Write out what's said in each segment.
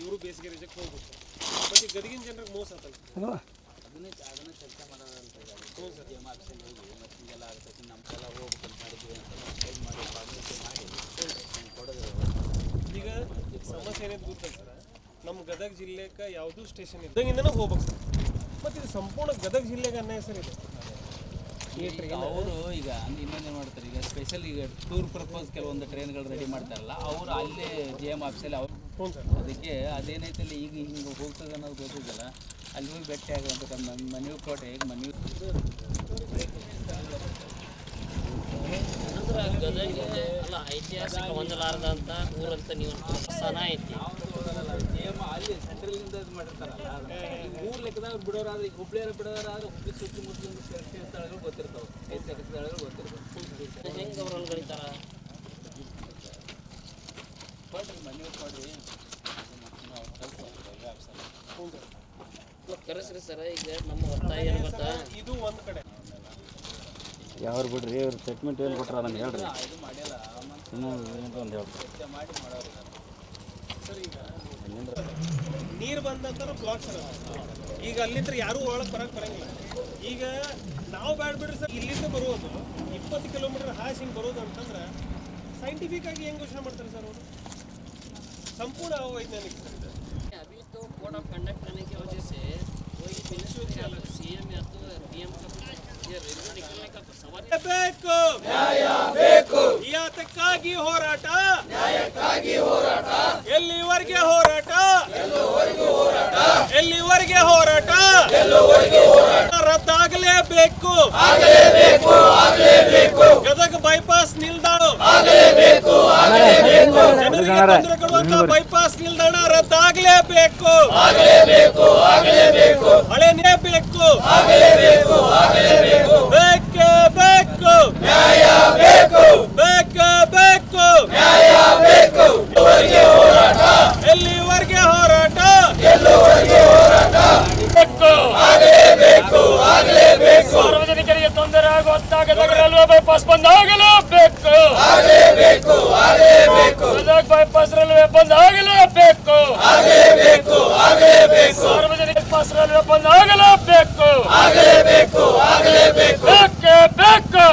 ಇವರು ಬೇಸಿಗೆ ರಜಕ್ಕೆ ಹೋಗ್ಬೇಕು ಬಟ್ ಈ ಗದಗಿನ ಜನರಿಗೆ ಮೋಸ ಆತಲ್ಲ. ಈಗ ಸಮಸ್ಯೆ ಏನಿದೆ ಗೊತ್ತಲ್ಲ ಸರ್? ನಮ್ಮ ಗದಗ ಜಿಲ್ಲೆಗೆ ಯಾವುದೂ ಸ್ಟೇಷನ್ ಇದ್ದಂಗಿಂದನೂ ಹೋಗ್ಬೇಕು ಸರ್. ಮತ್ತು ಇದು ಸಂಪೂರ್ಣ ಗದಗ ಜಿಲ್ಲೆಗೆ ಅನ್ಯಾಯ ಸರ್ ಇದು. ಅವರು ಈಗ ಇನ್ನೊಂದೇನು ಮಾಡ್ತಾರೆ ಈಗ ಸ್ಪೆಷಲ್ ಈಗ ಟೂರ್ ಪರ್ಪಸ್ ಕೆಲವೊಂದು ಟ್ರೈನ್ಗಳು ರೆಡಿ ಮಾಡ್ತಾರಲ್ಲ ಅವರು ಅಲ್ಲೇ ಜಿ ಎಂ ಆಫೀಸಲ್ಲಿ ಅವ್ರು ಅದಕ್ಕೆ ಅದೇನೈತೆ ಅಲ್ಲಿ ಈಗ ಹಿಂಗೆ ಹೋಗ್ತದೆ ಅನ್ನೋದು ಗೊತ್ತಿದ್ದಲ್ಲ. ಅಲ್ಲಿ ಹೋಗಿ ಭೇಟಿ ಆಗುವಂಥ ನಮ್ಮ ಮನವಿ ಕೋಟೆ ಈಗ ಮನವಿ ಗದಗ ಅಲ್ಲ ಐತಿಹಾಸಿಕ ಹೊಂದಲಾರದಂತ ಊರಂತ ನೀವು ಸ್ಥಾನ ಐತಿ. ಅಲ್ಲಿ ಸೆಂಟ್ರಲ್ನಿಂದ ಇದು ಮಾಡಿರ್ತಾರಲ್ಲ ಈಗ ಊರ್ ಲೆಕ್ಕದಾಗ ಬಿಡೋರಾದ್ರೆ ಈಗ ಹುಬ್ಳಿಯವ್ರು ಬಿಡೋರಾದ್ರೆ ಹುಬ್ಳಿ ಸುತ್ತಮುತ್ತಲಿನ ಶೈಕ್ಷಣಿಕ ಸ್ಥಳಗಳು ಗೊತ್ತಿರ್ತಾವೆ. ಐತಿಹಾಸಿಕ ಸ್ಥಳಗಳು ಗೊತ್ತಿರ್ತಾವೆ. ಹೆಂಗೆ ಕೊಡ್ರಿ ಮನೆ ಕೊಡ್ರಿ. ಕರೆಸ್ರಿ ಸರ್ ಈಗ ನಮ್ಮ ಒತ್ತಾಯ ಏನು ಗೊತ್ತಾ? ಇದು ಒಂದು ಕಡೆ. ಯಾವ್ರು ಬಿಡ್ರಿ ಇವ್ರು ಸ್ಟೇಟ್ಮೆಂಟ್ ಏನು ಕೊಟ್ರ ನಮ್ಗೆ ಹೇಳ್ರಿ ಇದು ಮಾಡಿಲ್ಲ ಇನ್ನೂ ಏನಂತ ಒಂದು ಹೇಳ್ರಿ ಚರ್ಚೆ ಮಾಡಿ ಮಾಡೋರು ಸರ್ ಈಗ ನೀರು ಬಂದಂತ ಬ್ಲಾಕ್ ಸರ್ ಅದು. ಈಗ ಅಲ್ಲಿಂದ ಯಾರೂ ಒಳಗೆ ಬರಕ್ಕೆ ಬರಂಗಿಲ್ಲ ಈಗ ನಾವು ಬ್ಯಾಡ ಬಿಡ್ರಿ ಸರ್ ಇಲ್ಲಿಂದ ಬರುವುದು ಇಪ್ಪತ್ತು ಕಿಲೋಮೀಟರ್ ಹಾಸಿ ಹಿಂಗೆ ಬರೋದು ಅಂತಂದ್ರೆ ಸೈಂಟಿಫಿಕ್ ಆಗಿ ಹೆಂಗ್ ಯೋಚನೆ ಮಾಡ್ತಾರೆ ಸರ್ ಅವರು ಸಂಪೂರ್ಣ ಅವೈಜ್ಞಾನಿಕ ಸರ್ ಇದು अभी तो कोड ऑफ कंडक्ट करने की वजह से कोई सी एम या तो पी एम का ಬೇಕು ನ್ಯಾಯ ಬೇಕು ಯಾತಕ್ಕಾಗಿ ಹೋರಾಟ. ನ್ಯಾಯಕ್ಕಾಗಿ ಹೋರಾಟ. ಎಲ್ಲಿವರೆಗೆ ಹೋರಾಟ. ಎಲ್ಲಿವರೆಗೆ ಹೋರಾಟ. ರದ್ದಾಗಲೇಬೇಕು ಗದಗ ಬೈಪಾಸ್ ನಿಲ್ದಾಣ. ಜನರಿಗೆ ತೊಂದರೆ ಕೊಡುವಂತ ಬೈಪಾಸ್ ನಿಲ್ದಾಣ ರದ್ದಾಗಲೇಬೇಕು ಹಳೆ ಬೇಕು ಬೇಕೇ ಬೇಕು ನ್ಯಾಯ ಬೇಕು ಬೇಕೇ ಬೇಕು ನ್ಯಾಯ ಬೇಕು ಎಲ್ಲಿವರೆಗೆ ಹೋರಾಟ ಸಾರ್ವಜನಿಕರಿಗೆ ಆಗುವಂತಾಗದಾಗ ರೈಲ್ವೆ ಬೈಪಾಸ್ ಬಂದ್ ಆಗಲೇಬೇಕು ಗದಗ ಬೈಪಾಸ್ ರೈಲ್ವೆ ಬಂದ್ ಆಗಲೇಬೇಕು ಸಾರ್ವಜನಿಕ ಬೈಪಾಸ್ ರೈಲ್ವೆ ಬಂದ್ ಆಗಲೇಬೇಕು ಬೇಕೇ ಬೇಕು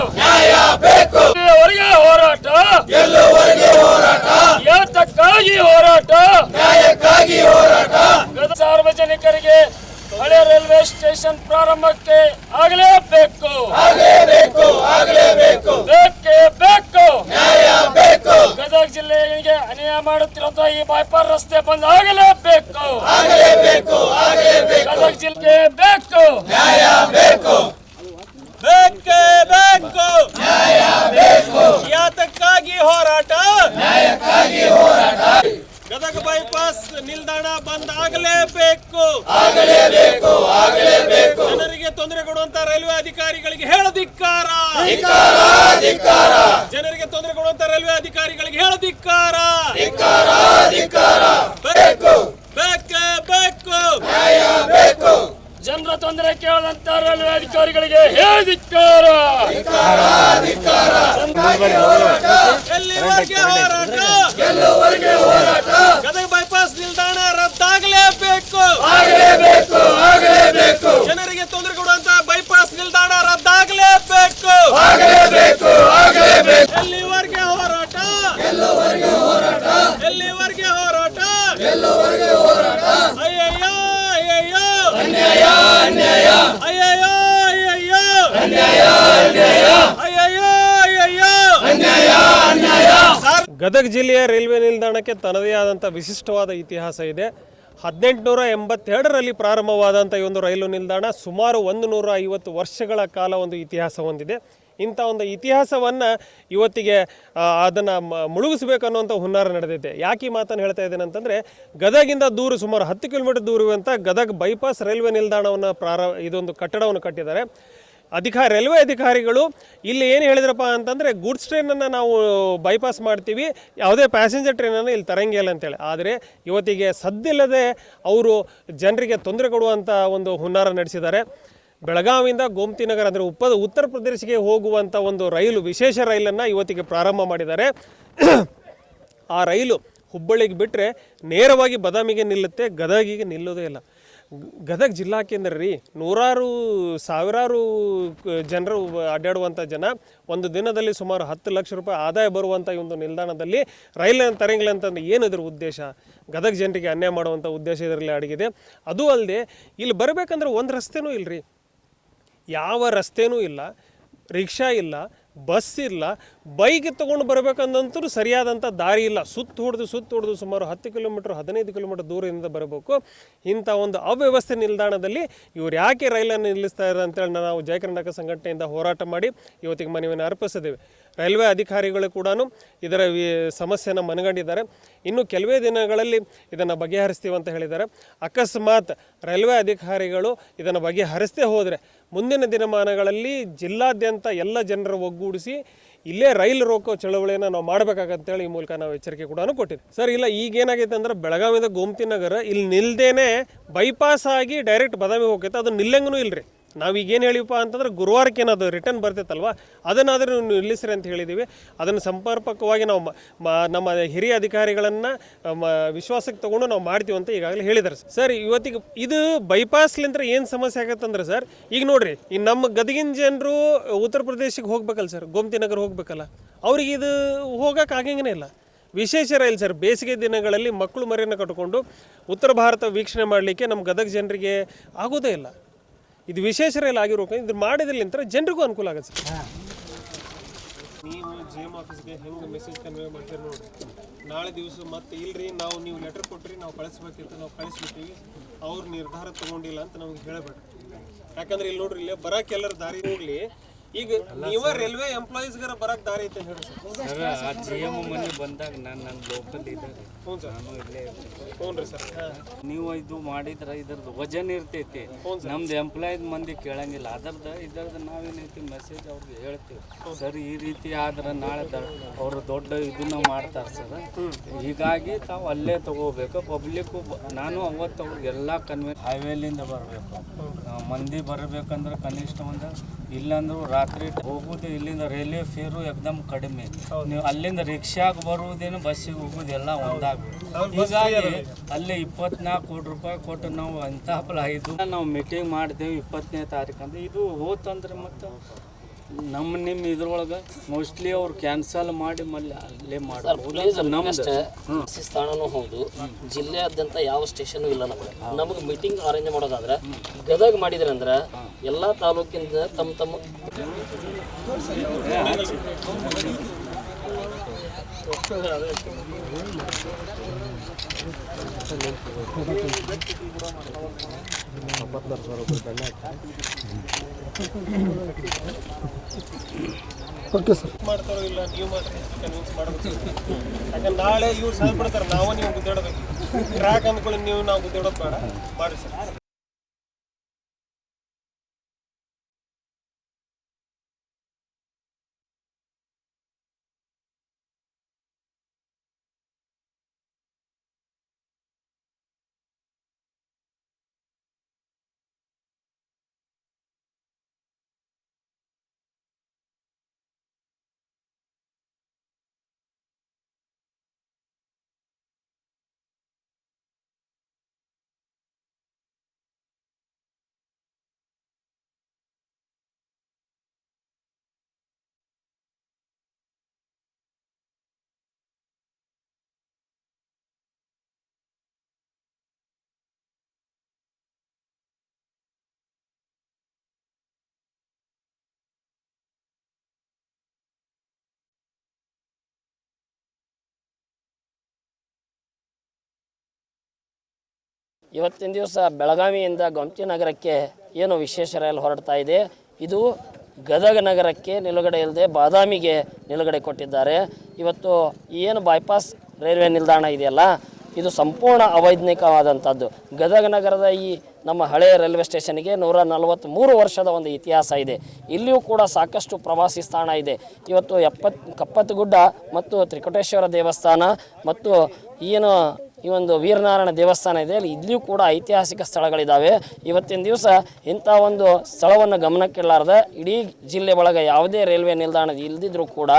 ಎಲ್ಲಿವರೆಗೆ ಹೋರಾಟ ಯಾತಕ್ಕಾಗಿ ಹೋರಾಟ ಗದಗ ಸಾರ್ವಜನಿಕರಿಗೆ ಹಳೆ ರೈಲ್ವೆ ಸ್ಟೇಷನ್ ಪ್ರಾರಂಭಕ್ಕೆ ಆಗಲೇಬೇಕು ಬೇಕೇ ಬೇಕು ಗದಗ ಜಿಲ್ಲೆಗೆ ಅನ್ಯಾಯ ಮಾಡುತ್ತಿರುವಂತಹ ಈ ಬೈಪಾಸ್ ರಸ್ತೆ ಬಂದ್ ಆಗಲೇಬೇಕು ಗದಗ ಜಿಲ್ಲೆಗೆ ಬೇಕು. ಬೇಕೇ ಬೇಕು. ನ್ಯಾಯ ಬೇಕು ಯಾತಕ್ಕಾಗಿ ಹೋರಾಟ ನ್ಯಾಯಕ್ಕಾಗಿ ಹೋರಾಟ. ಗದಗ ಬೈಪಾಸ್ ನಿಲ್ದಾಣ ಬಂದ್ ಆಗಲೇಬೇಕು ಆಗಲೇಬೇಕು ಆಗಲೇಬೇಕು ಜನರಿಗೆ ತೊಂದರೆ ಕೊಡುವಂತ ರೈಲ್ವೆ ಅಧಿಕಾರಿಗಳಿಗೆ ಹೇಳದಿಕ್ಕಾರ ಜನರಿಗೆ ತೊಂದರೆ ಕೊಡುವಂತ ರೈಲ್ವೆ ಅಧಿಕಾರಿಗಳಿಗೆ ಹೇಳದಿಕ್ಕಾರ ಬೇಕು ಬೇಕೇ ಬೇಕು ನ್ಯಾಯ ಬೇಕು ಜನರ ತೊಂದರೆ ಕೇಳದಂತ ರೈಲ್ವೆ ಅಧಿಕಾರಿಗಳಿಗೆ ಎಲ್ಲವರೆಗೆ ಹೋರಾಟ ಗದಗ ಬೈಪಾಸ್ ನಿಲ್ದಾಣ ರದ್ದಾಗಲೇಬೇಕು ಆಗಲೇಬೇಕು ಆಗಲೇಬೇಕು ಜನರಿಗೆ ತೊಂದರೆ ಕೊಡುವಂತ ಬೈಪಾಸ್ ನಿಲ್ದಾಣ ರದ್ದಾಗಲೇಬೇಕು ಆಗಲೇಬೇಕು ಆಗಲೇಬೇಕು ಎಲ್ಲಿವರೆಗೆ ಹೋರಾಟ ಎಲ್ಲವರೆಗೆ ಹೋರಾಟ ಎಲ್ಲಿವರೆಗೆ ಹೋರಾಟ ಎಲ್ಲವರೆಗೆ ಹೋರಾಟ ಅಯ್ಯಯ್ಯೋ ಅಯ್ಯಯ್ಯೋ ಅನ್ಯಾಯ ಅನ್ಯಾಯ ಅಯ್ಯಯ್ಯೋ ಅಯ್ಯಯ್ಯೋ ಅನ್ಯಾಯ ಅನ್ಯಾಯ ಅಯ್ಯಯ್ಯೋ ಅಯ್ಯಯ್ಯೋ ಗದಗ ಜಿಲ್ಲೆಯ ರೈಲ್ವೆ ನಿಲ್ದಾಣಕ್ಕೆ ತನ್ನದೇ ಆದಂಥ ವಿಶಿಷ್ಟವಾದ ಇತಿಹಾಸ ಇದೆ. ಹದಿನೆಂಟುನೂರ ಎಂಬತ್ತೆರಡರಲ್ಲಿ ಪ್ರಾರಂಭವಾದಂಥ ಈ ಒಂದು ರೈಲು ನಿಲ್ದಾಣ ಸುಮಾರು ಒಂದು ನೂರ ಐವತ್ತು ವರ್ಷಗಳ ಕಾಲ ಒಂದು ಇತಿಹಾಸ ಹೊಂದಿದೆ. ಇಂಥ ಒಂದು ಇತಿಹಾಸವನ್ನು ಇವತ್ತಿಗೆ ಅದನ್ನು ಮುಳುಗಿಸ್ಬೇಕು ಅನ್ನುವಂಥ ಹುನ್ನಾರ ನಡೆದಿದೆ. ಯಾಕೆ ಈ ಮಾತನ್ನು ಹೇಳ್ತಾ ಇದ್ದೇನೆ ಅಂತಂದರೆ, ಗದಗಿಂದ ದೂರ ಸುಮಾರು ಹತ್ತು ಕಿಲೋಮೀಟರ್ ದೂರ ಇರುವಂಥ ಗದಗ ಬೈಪಾಸ್ ರೈಲ್ವೆ ನಿಲ್ದಾಣವನ್ನು ಪ್ರಾರ, ಇದೊಂದು ಕಟ್ಟಡವನ್ನು ಕಟ್ಟಿದ್ದಾರೆ. ಅಧಿಕಾರ ರೈಲ್ವೆ ಅಧಿಕಾರಿಗಳು ಇಲ್ಲಿ ಏನು ಹೇಳಿದ್ರಪ್ಪ ಅಂತಂದರೆ ಗೂಡ್ಸ್ ಟ್ರೈನನ್ನು ನಾವು ಬೈಪಾಸ್ ಮಾಡ್ತೀವಿ. ಯಾವುದೇ ಪ್ಯಾಸೆಂಜರ್ ಟ್ರೈನನ್ನು ಇಲ್ಲಿ ತರಂಗಿಲ್ಲ ಅಂತೇಳಿ. ಆದರೆ ಇವತ್ತಿಗೆ ಸದ್ದಿಲ್ಲದೆ ಅವರು ಜನರಿಗೆ ತೊಂದರೆ ಕೊಡುವಂಥ ಒಂದು ಹುನ್ನಾರ ನಡೆಸಿದ್ದಾರೆ. ಬೆಳಗಾವಿಯಿಂದ ಗೋಮತಿನಗರ ಅಂದರೆ ಉಪ ಉತ್ತರ ಪ್ರದೇಶಕ್ಕೆ ಹೋಗುವಂಥ ಒಂದು ರೈಲು, ವಿಶೇಷ ರೈಲನ್ನು ಇವತ್ತಿಗೆ ಪ್ರಾರಂಭ ಮಾಡಿದ್ದಾರೆ. ಆ ರೈಲು ಹುಬ್ಬಳ್ಳಿಗೆ ಬಿಟ್ಟರೆ ನೇರವಾಗಿ ಬದಾಮಿಗೆ ನಿಲ್ಲುತ್ತೆ, ಗದಗಿಗೆ ನಿಲ್ಲೋದೇ ಇಲ್ಲ. ಗದಗ ಜಿಲ್ಲಾ ಕೇಂದ್ರ ರೀ ನೂರಾರು, ಸಾವಿರಾರು ಜನರು ಅಡ್ಡಾಡುವಂಥ ಜನ ಒಂದು ದಿನದಲ್ಲಿ ಸುಮಾರು ಹತ್ತು ಲಕ್ಷ ರೂಪಾಯಿ ಆದಾಯ ಬರುವಂಥ ಒಂದು ನಿಲ್ದಾಣದಲ್ಲಿ ರೈಲನ್ನು ತರಂಗಿಲ್ಲ ಅಂತಂದು ಏನು ಇದ್ರ ಉದ್ದೇಶ? ಗದಗ ಜನರಿಗೆ ಅನ್ಯಾಯ ಮಾಡುವಂಥ ಉದ್ದೇಶ ಇದರಲ್ಲಿ ಅಡಗಿದೆ. ಅದು ಅಲ್ಲದೆ ಇಲ್ಲಿ ಬರಬೇಕಂದ್ರೆ ಒಂದು ರಸ್ತೆನೂ ಇಲ್ಲರಿ ಯಾವ ರಸ್ತೆನೂ ಇಲ್ಲ, ರಿಕ್ಷಾ ಇಲ್ಲ ಬಸ್ ಇಲ್ಲ, ಬೈಕ್ ತೊಗೊಂಡು ಬರಬೇಕಂದಂತೂ ಸರಿಯಾದಂಥ ದಾರಿ ಇಲ್ಲ. ಸುತ್ತ ಹೊಡೆದು ಸುತ್ತ ಹೊಡೆದು ಸುಮಾರು ಹತ್ತು ಕಿಲೋಮೀಟ್ರ್, ಹದಿನೈದು ಕಿಲೋಮೀಟ್ರ್ ದೂರದಿಂದ ಬರಬೇಕು. ಇಂಥ ಒಂದು ಅವ್ಯವಸ್ಥೆ ನಿಲ್ದಾಣದಲ್ಲಿ ಇವ್ರು ಯಾಕೆ ರೈಲನ್ನು ನಿಲ್ಲಿಸ್ತಾ ಇದ್ದಾರೆ ಅಂತೇಳಿ ನಾವು ಜಯಕರ್ನಾಟಕ ಸಂಘಟನೆಯಿಂದ ಹೋರಾಟ ಮಾಡಿ ಇವತ್ತಿಗೆ ಮನವಿಯನ್ನು ಅರ್ಪಿಸಿದ್ದೇವೆ. ರೈಲ್ವೆ ಅಧಿಕಾರಿಗಳು ಕೂಡ ಇದರ ಸಮಸ್ಯೆಯನ್ನು ಮನಗಂಡಿದ್ದಾರೆ. ಇನ್ನು ಕೆಲವೇ ದಿನಗಳಲ್ಲಿ ಇದನ್ನು ಬಗೆಹರಿಸ್ತೀವಿ ಅಂತ ಹೇಳಿದ್ದಾರೆ. ಅಕಸ್ಮಾತ್ ರೈಲ್ವೆ ಅಧಿಕಾರಿಗಳು ಇದನ್ನು ಬಗೆಹರಿಸದೇ ಹೋದರೆ ಮುಂದಿನ ದಿನಮಾನಗಳಲ್ಲಿ ಜಿಲ್ಲಾದ್ಯಂತ ಎಲ್ಲ ಜನರ ಒಗ್ಗೂಡಿಸಿ ಇಲ್ಲೇ ರೈಲು ರೋಕೋ ಚಳವಳಿಯನ್ನು ನಾವು ಮಾಡಬೇಕಾಗಂತೇಳಿ ಈ ಮೂಲಕ ನಾವು ಎಚ್ಚರಿಕೆ ಕೂಡ ಕೊಟ್ಟಿದ್ದೆ ಸರ್, ಇಲ್ಲ ಈಗ ಅಂದರೆ ಬೆಳಗಾವಿಯಿಂದ ಗೋಮತಿ ನಗರ ಇಲ್ಲಿ ನಿಲ್ದೇನೆ ಬೈಪಾಸ್ ಆಗಿ ಡೈರೆಕ್ಟ್ ಬದಾಮಿ ಹೋಗೈತೆ. ಅದು ನಿಲ್ಲಂಗೂ ಇಲ್ರಿ. ನಾವೀಗ ಏನು ಹೇಳಿವಪ್ಪ ಅಂತಂದ್ರೆ ಗುರುವಾರಕ್ಕೆ ಏನದು ರಿಟರ್ನ್ ಬರ್ತೈತಲ್ವ? ಅದನ್ನಾದರೂ ನಿಲ್ಲಿಸ್ರಿ ಅಂತ ಹೇಳಿದ್ದೀವಿ ಅದನ್ನು ಸಂಪರ್ಪಕವಾಗಿ ನಾವು ನಮ್ಮ ಹಿರಿಯ ಅಧಿಕಾರಿಗಳನ್ನು ವಿಶ್ವಾಸಕ್ಕೆ ತಗೊಂಡು ನಾವು ಮಾಡ್ತೀವಿ ಅಂತ ಈಗಾಗಲೇ ಹೇಳಿದ್ದಾರೆ ಸರ್. ಇವತ್ತಿಗೆ ಇದು ಬೈಪಾಸ್ಲಿಂತ್ರ ಏನು ಸಮಸ್ಯೆ ಆಗತ್ತಂದ್ರೆ ಸರ್, ಈಗ ನೋಡ್ರಿ, ಈ ನಮ್ಮ ಗದಗಿನ ಜನರು ಉತ್ತರ ಪ್ರದೇಶಕ್ಕೆ ಹೋಗ್ಬೇಕಲ್ಲ ಸರ್, ಗೋಮತಿ ನಗರ ಹೋಗ್ಬೇಕಲ್ಲ, ಅವ್ರಿಗೆ ಇದು ಹೋಗಕ್ಕೆ ಆಗಂಗೇ ಇಲ್ಲ. ವಿಶೇಷ ರೈಲ್ ಸರ್, ಬೇಸಿಗೆ ದಿನಗಳಲ್ಲಿ ಮಕ್ಕಳು ಮರಿಯನ್ನು ಕಟ್ಕೊಂಡು ಉತ್ತರ ಭಾರತ ವೀಕ್ಷಣೆ ಮಾಡಲಿಕ್ಕೆ ನಮ್ಮ ಗದಗ ಜನರಿಗೆ ಆಗೋದೇ ಇಲ್ಲ. ಇದು ವಿಶೇಷ ರೈಲ್ ಆಗಿರೋ ಇದು ಮಾಡಿದ್ರಲಿಂತ ಜನರಿಗೂ ಅನುಕೂಲ ಆಗುತ್ತೆ ಸರ್. ನೀವು ಜಿ ಎಂ ಆಫೀಸ್ಗೆ ಹೆಂಗೆ ಮೆಸೇಜ್ ಕನ್ವೇ ಮಾಡ್ತೀರಿ ನೋಡ್ರಿ ನಾಳೆ ದಿವಸ ಮತ್ತೆ ಇಲ್ರಿ ನಾವು ನೀವು ಲೆಟರ್ ಕೊಟ್ರಿ ನಾವು ಕಳಿಸ್ಬೇಕಿತ್ತು ನಾವು ಕಳಿಸ್ಬಿಟ್ಟಿವಿ. ಅವ್ರು ನಿರ್ಧಾರ ತಗೊಂಡಿಲ್ಲ ಅಂತ ನಮ್ಗೆ ಹೇಳಬೇಡ್ರಿ. ಯಾಕಂದ್ರೆ ಇಲ್ಲಿ ನೋಡ್ರಿ ಇಲ್ಲೇ ಬರಕ್ಕೆ ಎಲ್ಲರ ದಾರಿ ಹೋಗ್ಲಿ. ಈಗ ನೀವ ರೈಲ್ವೆ ಎಂಪ್ಲಾಯೀಸ್ಗಾರ ಬರಕ್ ದಾರಿ ಐತೆ ಹೇಳಿ ಸರ್. ಆ ಜಿ ಎಂ ಮನೆ ಬಂದಾಗ ನಾನು ನನ್ನ ಲೋಕಲ್ ಇದ್ದಾರೆ ನಾನು ಇಲ್ಲೇ. ಹ್ಞೂ ರೀ ಸರ್. ನೀವು ಇದು ಮಾಡಿದ್ರೆ ಇದ್ರದ್ದು ವಜನ್ ಇರ್ತೈತಿ. ನಮ್ದು ಎಂಪ್ಲಾಯ್ದ್ ಮಂದಿ ಕೇಳಂಗಿಲ್ಲ. ಅದರ್ದ ಇದ್ರದ್ದು ನಾವೇನೈತಿ ಮೆಸೇಜ್ ಅವ್ರಿಗೆ ಹೇಳ್ತೀವಿ. ಸರ್. ಈ ರೀತಿ ಆದ್ರೆ ನಾಳೆ ಅವರು ದೊಡ್ಡ ಇದನ್ನ ಮಾಡ್ತಾರೆ ಸರ್. ಹೀಗಾಗಿ ತಾವು ಅಲ್ಲೇ ತಗೋಬೇಕು. ಪಬ್ಲಿಕ್ಕು ನಾನು ಅವತ್ತು ಅವ್ರಿಗೆ ಎಲ್ಲ ಕನ್ವೆ ಹೈವೇಲಿಂದ ಬರಬೇಕು. ಮಂದಿ ಬರಬೇಕಂದ್ರೆ ಕನಿಷ್ಠ ಒಂದು ಇಲ್ಲಾಂದ್ರೂ ರಾತ್ರಿ ಹೋಗುದು ಇಲ್ಲಿಂದ ರೈಲ್ವೆ ಫೇರು ಎಕ್ದಮ್ ಕಡಿಮೆ. ನೀವು ಅಲ್ಲಿಂದ ರಿಕ್ಷಾಗ ಬರುವುದೇನು ಬಸ್ಸಿಗೆ ಹೋಗುದೆಲ್ಲ ಒಂದಾಗಬೇಕು ಹೀಗಾಗಿ ಅಲ್ಲಿ ಇಪ್ಪತ್ನಾಲ್ಕು ಕೋಟಿ ರೂಪಾಯಿ ಕೊಟ್ಟು ನಾವು ಇಂತಹ ಫಲ ಇದು ನಾವು ಮೀಟಿಂಗ್ ಮಾಡ್ತೇವೆ ಇಪ್ಪತ್ತನೇ ತಾರೀಕು ಅಂದ್ರೆ ಇದು ಹೋತಂದ್ರೆ ಮತ್ತು ನಮ್ಮ ನಿಮ್ಮ ಇದ್ರೊಳಗೆ ಮೋಸ್ಟ್ಲಿ ಅವ್ರು ಕ್ಯಾನ್ಸಲ್ ಮಾಡಿ ಮಲ್ಲಿ ಅಲ್ಲೇ ಮಾಡ್ಬೋದು. ನಮ್ದು. ಬಸ್ ಸ್ಥಾನನೂ ಹೌದು. ಜಿಲ್ಲೆಯಾದ್ಯಂತ ಯಾವ ಸ್ಟೇಷನ್ ಇಲ್ಲ ನಮಗೆ. ನಮಗೆ ಮೀಟಿಂಗ್ ಅರೇಂಜ್ ಮಾಡೋದಾದ್ರೆ ಗದಗ ಮಾಡಿದ್ರೆ ಅಂದ್ರೆ ಎಲ್ಲ ತಾಲೂಕಿಂದ ತಮ್ಮ ತಮ್ಮ ಮಾಡ್ತಾರೋ ಇಲ್ಲ ನೀವು ಕನ್ವಿನ್ಸ್ ಮಾಡಬೇಕು ಯಾಕಂದ್ರೆ ನಾಳೆ ಇವ್ರು ಸಹ ಬಿಡ್ತಾರೆ ನಾವು ನೀವು ಗುದ್ದಾಡಬೇಕು. ಟ್ರ್ಯಾಕ್ ಅಂದ್ಕೊಳ್ಳಿ, ನೀವು ನಾವು ಗುದ್ದಾಡೋದು ಬೇಡ. ಮಾಡಿ ಸರ್ ಇವತ್ತಿನ ದಿವಸ ಬೆಳಗಾವಿಯಿಂದ ಗೊಮ್ತಿ ನಗರಕ್ಕೆ ಏನು ವಿಶೇಷ ರೈಲು ಹೊರಡ್ತಾ ಇದೆ. ಇದು ಗದಗ ನಗರಕ್ಕೆ ನಿಲುಗಡೆ ಇಲ್ಲದೆ ಬಾದಾಮಿಗೆ ನಿಲುಗಡೆ ಕೊಟ್ಟಿದ್ದಾರೆ. ಇವತ್ತು ಏನು ಬೈಪಾಸ್ ರೈಲ್ವೆ ನಿಲ್ದಾಣ ಇದೆಯಲ್ಲ, ಇದು ಸಂಪೂರ್ಣ ಅವೈಜ್ಞಿಕವಾದಂಥದ್ದು ಗದಗ ನಗರದ ಈ ನಮ್ಮ ಹಳೆಯ ರೈಲ್ವೆ ಸ್ಟೇಷನ್ಗೆ ನೂರ ನಲವತ್ತ್ಮೂರು ವರ್ಷದ ಒಂದು ಇತಿಹಾಸ ಇದೆ. ಇಲ್ಲಿಯೂ ಕೂಡ ಸಾಕಷ್ಟು ಪ್ರವಾಸಿ ಸ್ಥಾನ ಇದೆ. ಇವತ್ತು ಎಪ್ಪತ್, ಕಪ್ಪತ್ತಗುಡ್ಡ ಮತ್ತು ತ್ರಿಕೋಟೇಶ್ವರ ದೇವಸ್ಥಾನ ಮತ್ತು ಏನು ಈ ಒಂದು ವೀರನಾರಾಯಣ ದೇವಸ್ಥಾನ ಇದೆ. ಅಲ್ಲಿ ಇಲ್ಲಿಯೂ ಕೂಡ ಐತಿಹಾಸಿಕ ಸ್ಥಳಗಳಿದ್ದಾವೆ ಇವತ್ತಿನ ದಿವಸ ಇಂಥ ಒಂದು ಸ್ಥಳವನ್ನು ಗಮನಕ್ಕಿಡಲಾರ್ದ ಇಡೀ ಜಿಲ್ಲೆ ಒಳಗೆ ಯಾವುದೇ ರೈಲ್ವೆ ನಿಲ್ದಾಣ ಇಲ್ಲದಿದ್ರೂ ಕೂಡ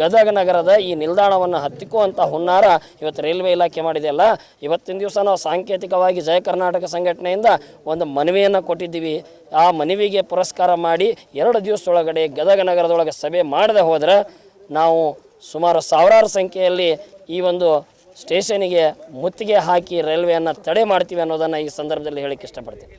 ಗದಗ ನಗರದ ಈ ನಿಲ್ದಾಣವನ್ನು ಹತ್ತಿಕ್ಕುವಂಥ ಹುನ್ನಾರ ಇವತ್ತು ರೈಲ್ವೆ ಇಲಾಖೆ ಮಾಡಿದೆಯಲ್ಲ ಇವತ್ತಿನ ದಿವಸ ನಾವು ಸಾಂಕೇತಿಕವಾಗಿ ಜಯ ಕರ್ನಾಟಕ ಸಂಘಟನೆಯಿಂದ ಒಂದು ಮನವಿಯನ್ನು ಕೊಟ್ಟಿದ್ದೀವಿ. ಆ ಮನವಿಗೆ ಪುರಸ್ಕಾರ ಮಾಡಿ ಎರಡು ದಿವಸದೊಳಗಡೆ ಗದಗ ನಗರದೊಳಗೆ ಸಭೆ ಮಾಡದೆ ಹೋದರೆ ನಾವು ಸುಮಾರು ಸಾವಿರಾರು ಸಂಖ್ಯೆಯಲ್ಲಿ ಈ ಒಂದು ಸ್ಟೇಷನಿಗೆ ಮುತ್ತಿಗೆ ಹಾಕಿ ರೈಲ್ವೆಯನ್ನು ತಡೆ ಮಾಡ್ತೀವಿ ಅನ್ನೋದನ್ನು ಈ ಸಂದರ್ಭದಲ್ಲಿ ಹೇಳಕ್ಕೆ ಇಷ್ಟಪಡ್ತೀನಿ.